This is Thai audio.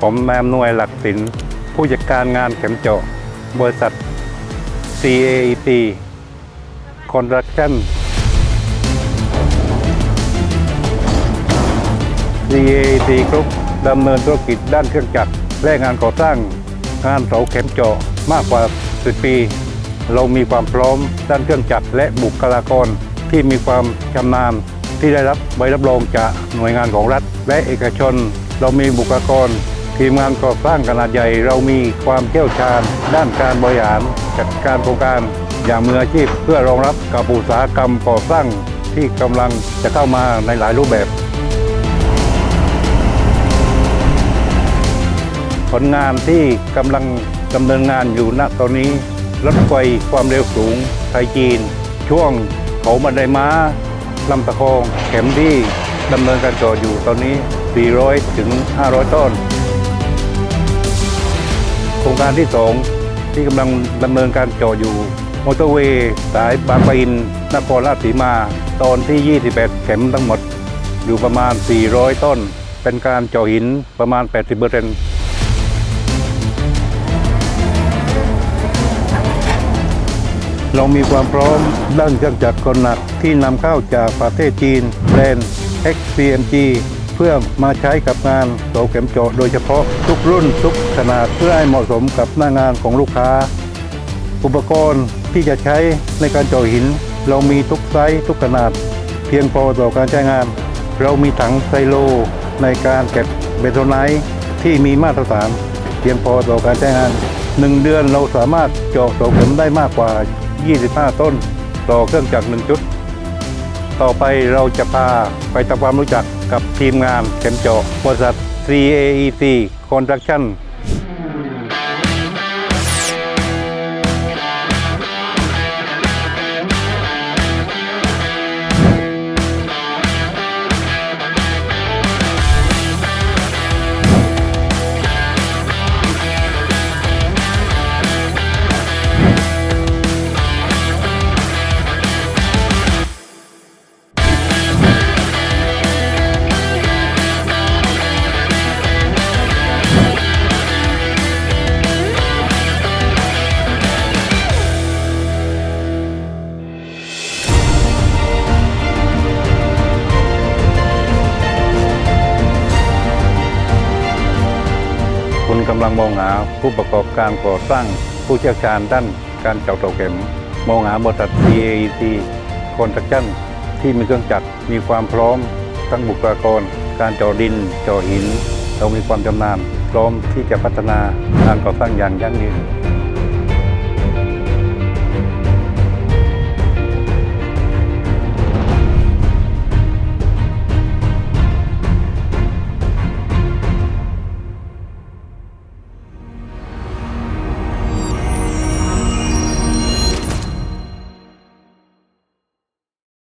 ผมแมมหน่วยหลักสิน ผู้จัดการงานเข็มเจาะบริษัท CAET Construction CAET กรุ๊ปดำเนินธุรกิจด้านเครื่องจักรและงานก่อสร้างงานเสาเข็มเจาะมากกว่า 10 ปี เรามีความพร้อมด้านเครื่องจักรและบุคลากรที่มีความชำนาญที่ได้รับใบรับรองจากหน่วยงานของรัฐ และเอกชน เรามีบุคลากร ทีมงานก่อสร้างขนาดใหญ่เรามีความเชี่ยวชาญ ด้านการบริหารจัดการโครงการอย่างมืออาชีพ เพื่อรองรับกับอุตสาหกรรมก่อสร้างที่กำลังจะเข้ามาในหลายรูปแบบ ผลงานที่กำลังดำเนินงานอยู่ณตอนนี้ รถไฟความเร็วสูง ไทยจีน ช่วงเขาบันไดม้าลำตะคอง เข็มที่ดำเนินการก่ออยู่ตอนนี้ 400 ถึง 500 ต้น รงการที่ 2 ที่กำลังดำเนินการเจาะอยู่ มอเตอร์เวย์สายบางปะอินนครราชสีมา ตอนที่ 21 เข็มทั้งหมด อยู่ประมาณ 400 ต้น เป็นการเจาะหินประมาณ 80เปอร์เซ็นต์เรามีความพร้อมด้านเครื่องจักรกลหนักที่นำเข้าจากประเทศจีนแบรนด์ XPMG เพื่อมาใช้กับงานเสาเข็มเจาะโดยเฉพาะทุกรุ่นทุกขนาดเพื่อให้เหมาะสมกับหน้างานของลูกค้า อุปกรณ์ที่จะใช้ในการเจาะหิน เรามีทุกไซส์ทุกขนาด เพียงพอต่อการใช้งาน เรามีถังไซโล ในการเก็บเบโทไนท์ที่มีมาตรฐาน เพียงพอต่อการใช้งานหนึ่งเดือนเราสามารถเจาะเสาเข็มได้มากกว่า 25 ต้น ต่อเครื่องจักรหนึ่งชุด ต่อไปเราจะพาไปทำความรู้จัก กับทีมงานเข็มเจาะบริษัท CAET Construction คุณกำลังมองหาผู้ประกอบการก่อสร้างผู้เชี่ยวชาญด้านการเจาะเสาเข็ม มองหาบริษัท CAET Construction ที่มีเครื่องจักรมีความพร้อมทั้งบุคลากร การเจาะดินเจาะหิน เรามีความชำนาญพร้อมที่จะพัฒนาการก่อสร้างอย่างยั่งยืน